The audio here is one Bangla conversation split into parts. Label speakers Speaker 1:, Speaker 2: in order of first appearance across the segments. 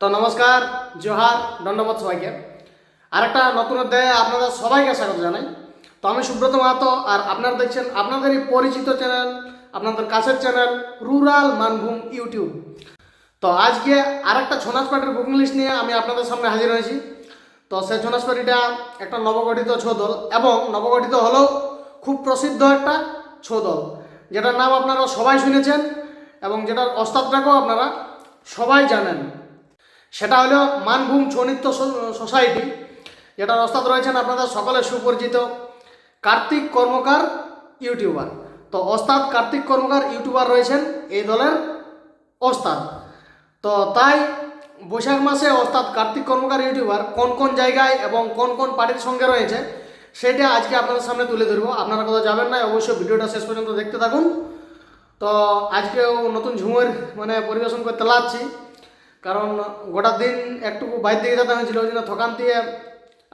Speaker 1: তো নমস্কার, জোহার দণ্ডবোধ সবাইকে। আর একটা নতুন অধ্যায়ে আপনাদের সবাইকে স্বাগত জানাই। তো আমি সুব্রত মাহাতো, আর আপনারা দেখছেন আপনাদেরই পরিচিত চ্যানেল, আপনাদের কাছের চ্যানেল রুরাল মানভূম ইউটিউব। তো আজকে আরেকটা ছৌ নাচ পার্টির বুকিং লিস্ট নিয়ে আমি আপনাদের সামনে হাজির হয়েছি। তো সেই ছৌ নাচ পার্টিটা একটা নবগঠিত ছৌ দল এবং নবগঠিত হলেও খুব প্রসিদ্ধ একটা ছৌ দল যেটার নাম আপনারা সবাই শুনেছেন এবং যেটার ওস্তাদটাকেও আপনারা সবাই জানেন। সেটা হলো মানভূম ছৌ নৃত্য সো- সোসাইটি। যেটার ওস্তাদ রয়েছেন আপনাদের সকলে সুপরিচিত কার্তিক কর্মকার ইউটিউবার। তো ওস্তাদ কার্তিক কর্মকার ইউটিউবার রয়েছেন এই দলের ওস্তাদ। তো তাই বৈশাখ মাসে অর্থাৎ কার্তিক কর্মকার ইউটিউবার কোন কোন জায়গায় এবং কোন কোন পার্টির সঙ্গে রয়েছে, সেটা আজকে আপনাদের সামনে তুলে ধরবো। আপনারা কোথাও যাবেন না, অবশ্যই ভিডিওটা শেষ পর্যন্ত দেখতে থাকুন। তো আজকেও নতুন ঝুমের মানে পরিবেশন করতে লাগছি। কারণ গোটা দিন একটু বাইর দিকে যেতে হয়েছিল, ওই জন্য থকান দিয়ে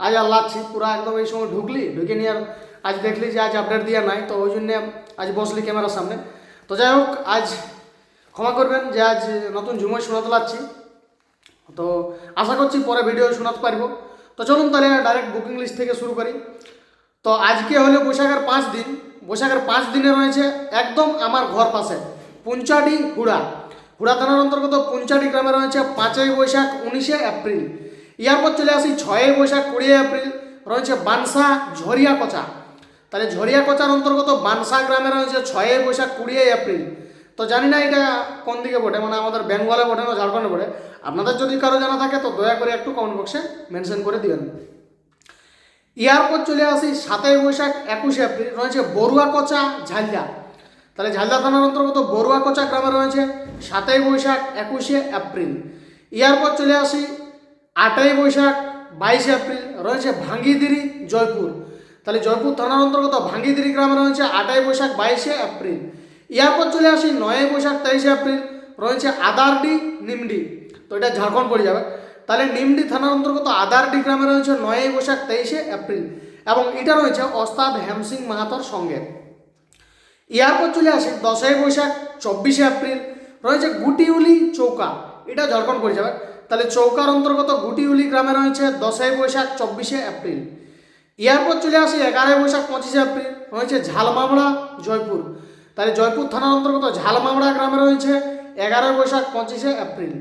Speaker 1: আজ আর লাগছি। পুরো একদম এই সময় ঢুকলি, ঢুকে নিয়ে আর আজ দেখলি যে আজ আপডেট দেওয়া নাই, তো ওই জন্যে আজ বসলি ক্যামেরার সামনে। তো যাই হোক, আজ ক্ষমা করবেন যে আজ নতুন ঝুমুর শোনাতে লাগছি। তো আশা করছি পরে ভিডিও শোনাতে পারব। তো চলুন তাহলে ডাইরেক্ট বুকিং লিস্ট থেকে শুরু করি। তো আজকে হলো বৈশাখের পাঁচ দিন। বৈশাখের পাঁচ দিনে রয়েছে একদম আমার ঘর পাশে, পুঞ্চাডি হুড়া। হুড়া থানার অন্তর্গত পুঞ্চাডি গ্রামে রয়েছে পাঁচই বৈশাখ উনিশে এপ্রিল। ইয়ারপর চলে আসি ছয়ই বৈশাখ কুড়ি এপ্রিল, রয়েছে বানসা ঝরিয়া কচা। তাহলে ঝরিয়া কচার অন্তর্গত বানসা গ্রামে রয়েছে ছয়ই বৈশাখ কুড়ি এপ্রিল। তো জানি না এটা কোন দিকে বটে মানে আমাদের বেঙ্গলে বটে না ঝাড়খণ্ডে বটে। আপনাদের যদি কারও জানা থাকে তো দয়া করে একটু কমেন্ট বক্সে মেনশন করে দিবেন। ইয়ারপর চলে আসি সাতই বৈশাখ একুশে এপ্রিল, রয়েছে বড়ুয়াকচা ঝালদা তাহলে ঝালদা থানার অন্তর্গত বড়ুয়াকচা গ্রামে রয়েছে সাতই বৈশাখ একুশে এপ্রিল। ইয়ারপর চলে আসি আটই বৈশাখ বাইশে এপ্রিল, রয়েছে ভাঙ্গিদিরি, জয়পুর। তাহলে জয়পুর থানার অন্তর্গত ভাঙ্গিদিরি গ্রামে রয়েছে আটই বৈশাখ বাইশে এপ্রিল। ইয়ারপর চলে আসি নয়ই বৈশাখ তেইশে এপ্রিল, রয়েছে আদারডি, নিমডি। তো এটা ঝাড়খণ্ড পড়ে যাবে। তাহলে নিমডি থানার অন্তর্গত আদারডি গ্রামে রয়েছে নয়ই বৈশাখ তেইশে এপ্রিল এবং এটা রয়েছে ওস্তাদ হেমসিং মাহাতোর সঙ্গে। ইয়ারপর চলে আসে, দশই বৈশাখ, চব্বিশে এপ্রিল। রয়েছে গুটিউলি চৌকা, এটা ঝাড়খণ্ড পড়ে যাবে। তাহলে চৌকার অন্তর্গত গুটিউলি গ্রামে রয়েছে দশই বৈশাখ, চব্বিশে এপ্রিল। ইয়ারপর চলে আসে এগারোই বৈশাখ, পঁচিশে এপ্রিল। রয়েছে ঝালমামড়া, জয়পুর। তাহলে জয়পুর থানার অন্তর্গত ঝালমামড়া গ্রামে রয়েছে এগারোই বৈশাখ, পঁচিশে এপ্রিল।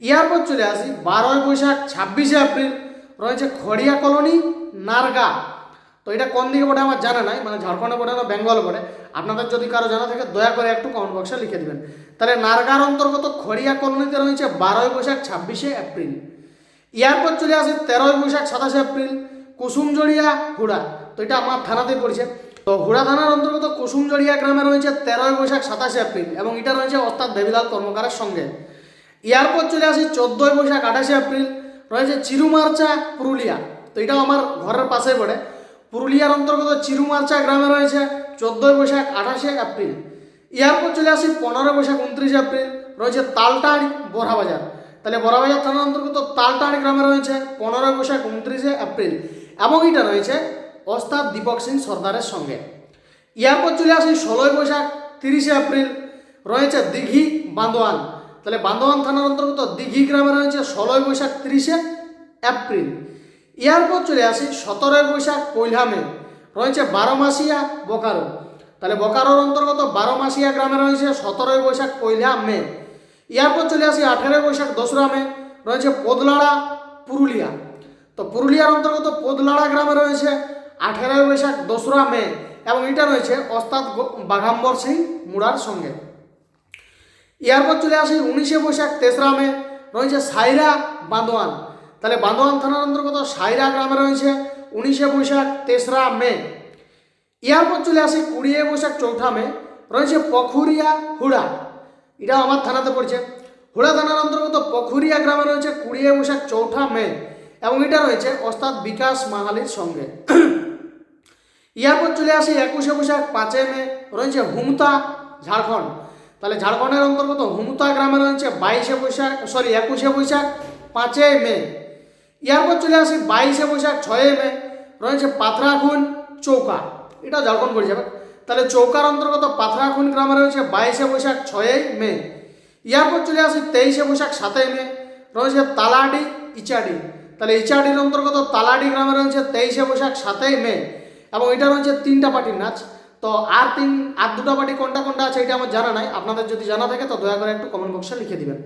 Speaker 1: ইয়ারপর চলে আসি বারোই বৈশাখ, ছাব্বিশে এপ্রিল। রয়েছে খড়িয়া কলোনি, নারগা। তো এটা কোন দিকে পড়ে আমার জানা নাই মানে ঝাড়খণ্ডে পড়ে না, বেঙ্গল পড়ে। আপনাদের যদি কারও জানা থাকে, দয়া করে একটু কমেন্ট বক্সে লিখে দেবেন। তাহলে নারগার অন্তর্গত খড়িয়া কলোনিতে রয়েছে বারোই বৈশাখ, ছাব্বিশে এপ্রিল। ইয়ারপর চলে আসে তেরোই বৈশাখ, সাতাশে এপ্রিল, কুসুমজড়িয়া, হুড়া। তো এটা আমার থানাতেই পড়েছে। তো হুড়া থানার অন্তর্গত কুসুমজড়িয়া গ্রামে রয়েছে তেরোই বৈশাখ, সাতাশে এপ্রিল এবং এটা রয়েছে অর্থাৎ দেবিলাল কর্মকারের সঙ্গে। ইয়ারপর চলে আসি চোদ্দোই বৈশাখ, আঠাশে এপ্রিল, রয়েছে চিরুমার্চা, পুরুলিয়া। তো এটাও আমার ঘরের পাশে পড়ে। পুরুলিয়ার অন্তর্গত চিরুমার্চা গ্রামে রয়েছে চোদ্দোই বৈশাখ আঠাশে এপ্রিল। ইয়ারপর চলে আসি পনেরো বৈশাখ উনত্রিশে এপ্রিল। রয়েছে তালটাড়ি বড়াবাজার। তাহলে বড়াবাজার থানার অন্তর্গত তালটাড়ি গ্রামে রয়েছে পনেরোই বৈশাখ উনত্রিশে এপ্রিল এবং এটা রয়েছে অস্তাদ দীপক সিং সর্দারের সঙ্গে। ইয়ারপর চলে আসি ষোলোই বৈশাখ তিরিশে এপ্রিল। রয়েছে দিঘি বান্দোয়ান। তাহলে বান্দোয়ান থানার অন্তর্গত দিঘি গ্রামে রয়েছে ষোলোই বৈশাখ তিরিশে এপ্রিল। ইয়ারপর চলে আসি সতেরোই বৈশাখ পয়লা মে রয়েছে বারোমাসিয়া বোকারো। তাহলে বোকারোর অন্তর্গত বারোমাসিয়া গ্রামে রয়েছে সতেরোই বৈশাখ পয়লা মে। ইয়ারপর চলে আসি আঠেরোই বৈশাখ দোসরা মে। রয়েছে পোদলাড়া পুরুলিয়া। তো পুরুলিয়ার অন্তর্গত পোদলাড়া গ্রামে রয়েছে আঠেরোই বৈশাখ দোসরা মে এবং এটা রয়েছে অস্তাদ বাঘাম্বর সিং মুড়ার সঙ্গে। ইয়ারপর চলে আসি উনিশে বৈশাখ তেসরা মে। রয়েছে সাইরা বান্দোয়ান তাহলে বান্দোয়ান থানার অন্তর্গত সাইরা গ্রামে রয়েছে উনিশে বৈশাখ, তেসরা মে। ইয়ারপর চলে আসি কুড়িয়ে বৈশাখ, চৌঠা মে। রয়েছে পখুরিয়া হুড়া। এটাও আমার থানাতে পড়ছে। হুড়া থানার অন্তর্গত পখুরিয়া গ্রামে রয়েছে কুড়িয়ে বৈশাখ, চৌঠা মে এবং এটা রয়েছে ওস্তাদ বিকাশ মাহালির সঙ্গে। ইয়ারপর চলে আসি একুশে বৈশাখ পাঁচই মে। রয়েছে হুমতা, ঝাড়খণ্ড। তাহলে ঝাড়খণ্ডের অন্তর্গত হুমতা গ্রামে রয়েছে বাইশে বৈশাখ, সরি, একুশে বৈশাখ পাঁচই মে। ইয়ারপর চলে আসি বাইশে বৈশাখ ছয়ই মে, রয়েছে পাথরাখুন চৌকা। এটা ঝাড়খণ্ড পড়ে যাবে তাহলে চৌকার অন্তর্গত পাথরাখুন গ্রামে রয়েছে বাইশে বৈশাখ, ছয়ই মে। ইয়ারপর চলে আসি তেইশে বৈশাখ, সাতই মে, রয়েছে তালাডি, ইচাডি। তাহলে ইচাডির অন্তর্গত তালাডি গ্রামে রয়েছে তেইশে বৈশাখ, সাতই মে। এবং এটা রয়েছে তিনটা পার্টির নাচ। তো আর তিন, আর দুটো পার্টি কোনটা কোনটা আছে এটা আমার জানা নাই। আপনাদের যদি জানা থাকে, তো দয়া করে একটু কমেন্ট বক্সে লিখে দিবেন।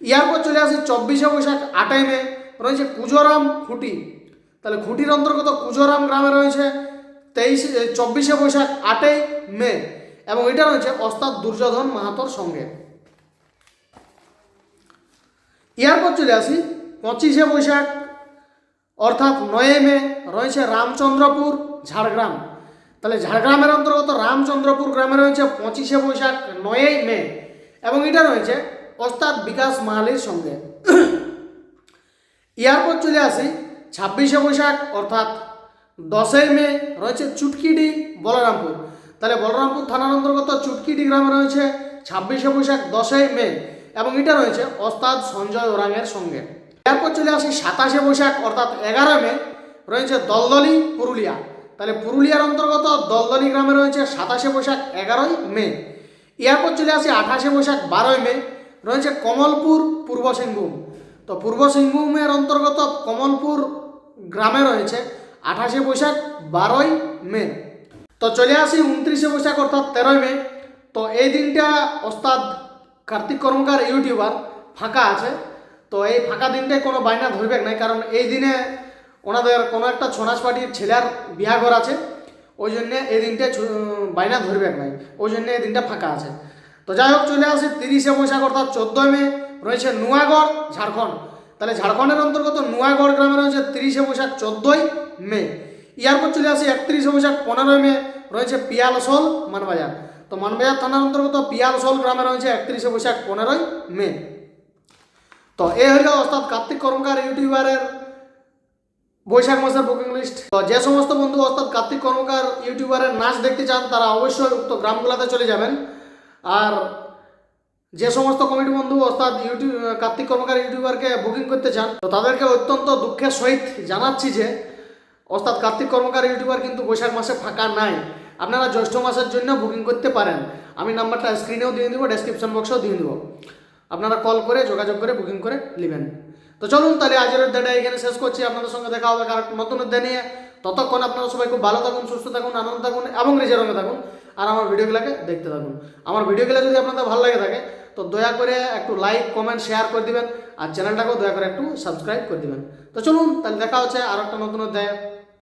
Speaker 1: ইয়ারপর চলে আসি চব্বিশে বৈশাখ, আটই মে। রয়েছে কুজোরাম খুঁটি। তাহলে খুঁটির অন্তর্গত কুজোরাম গ্রামে রয়েছে তেইশে চব্বিশে বৈশাখ আটই মে এবং এটা রয়েছে ওস্তাদ দুর্যোধন মাহাতোর সঙ্গে। এরপর চলে আসি, পঁচিশে বৈশাখ অর্থাৎ নয় মে রয়েছে রামচন্দ্রপুর, ঝাড়গ্রাম। তাহলে ঝাড়গ্রামের অন্তর্গত রামচন্দ্রপুর গ্রামে রয়েছে পঁচিশে বৈশাখ নয়ই মে এবং এটা রয়েছে ওস্তাদ বিকাশ মাহালির সঙ্গে। এরপর চলে আসি, ছাব্বিশে বৈশাখ, অর্থাৎ দশই মে রয়েছে চুটকিডি, বলরামপুর। তাহলে বলরামপুর থানার অন্তর্গত চুটকিডি গ্রামে রয়েছে ছাব্বিশে বৈশাখ, দশই মে, এবং এটা রয়েছে ওস্তাদ সঞ্জয় ওরাংয়ের সঙ্গে। এরপর চলে আসি সাতাশে বৈশাখ, অর্থাৎ এগারো মে, রয়েছে দলদলি, পুরুলিয়া। তাহলে পুরুলিয়ার অন্তর্গত দলদলি গ্রামে রয়েছে সাতাশে বৈশাখ, এগারোই মে। এরপর চলে আসি আঠাশে বৈশাখ, বারোই মে, রয়েছে কমলপুর, পূর্ব সিংভূম। তো পূর্ব সিংভূমের অন্তর্গত কমলপুর গ্রামে রয়েছে আঠাশে বৈশাখ, বারোই মে। তো চলে আসি উনত্রিশে বৈশাখ, অর্থাৎ তেরোই মে। তো এই দিনটা ওস্তাদ কার্তিক কর্মকার ইউটিউবার ফাঁকা আছে। তো এই ফাঁকা দিনটায় কোনো বায়না ধরবে নাই, কারণ এই দিনে ওনাদের কোনো একটা ছনাস পার্টির ছেলের বিয়াঘর আছে। ওই জন্যে এই দিনটা বায়না ধরবে নাই। ওই জন্য এই দিনটা ফাঁকা আছে। তো যাই হোক, চলে আসি তিরিশে বৈশাখ, অর্থাৎ চোদ্দোই মে। রয়েছে নুয়াগড়, ঝাড়খণ্ড। তাহলে ঝাড়খণ্ডের অন্তর্গত নুয়াগড় গ্রামে রয়েছে তিরিশে বৈশাখ চোদ্দোই মে। ইয়ারপর চলে আসি একত্রিশে বৈশাখ পনেরোই মে, রয়েছে পিয়ালসোল মানবাজার। তো মানবাজার থানার অন্তর্গত পিয়ালসোল গ্রামে রয়েছে একত্রিশে বৈশাখ পনেরোই মে। তো এ হলো অর্থাৎ কার্তিক কর্মকার ইউটিউবারের বৈশাখ মাসের বুকিং লিস্ট তো যে সমস্ত বন্ধু অর্থাৎ কার্তিক কর্মকার ইউটিউবারের নাচ দেখতে চান, তারা অবশ্যই উক্ত গ্রামগুলোতে চলে যাবেন। আর যে সমস্ত কমিটি বন্ধু, অর্থাৎ ইউটিউব, কার্তিক কর্মকার ইউটিউবারকে বুকিং করতে চান, তো তাদেরকে অত্যন্ত দুঃখের সহিত জানাচ্ছি যে, অর্থাৎ কার্তিক কর্মকার ইউটিউবার কিন্তু বৈশাখ মাসে ফাঁকা নাই। আপনারা জ্যৈষ্ঠ মাসের জন্য বুকিং করতে পারেন। আমি নাম্বারটা স্ক্রিনেও দিয়ে দিব ডেসক্রিপশন বক্সেও দিয়ে দিব। আপনারা কল করে, যোগাযোগ করে বুকিং করে নেবেন। তো চলুন তাহলে আজের অধ্যায়টা এখানে শেষ করছি। আপনাদের সঙ্গে দেখা হবে কারণ নতুন অধ্যায় নিয়ে। ততক্ষণ আপনারা সবাই খুব ভালো থাকুন, সুস্থ থাকুন, আনন্দ থাকুন এবং নিজের রঙে থাকুন। আর আমার ভিডিওগুলোকে দেখতে থাকুন। আমার ভিডিওগুলো যদি আপনাদের ভালো লাগে থাকে তো দয়া করে একটু লাইক কমেন্ট শেয়ার করে দিবেন আর চ্যানেলটাকেও দয়া করে একটু সাবস্ক্রাইব করে দিবেন। তো চলুন, তাহলে দেখা হচ্ছে আর একটা নতুন অধ্যায়।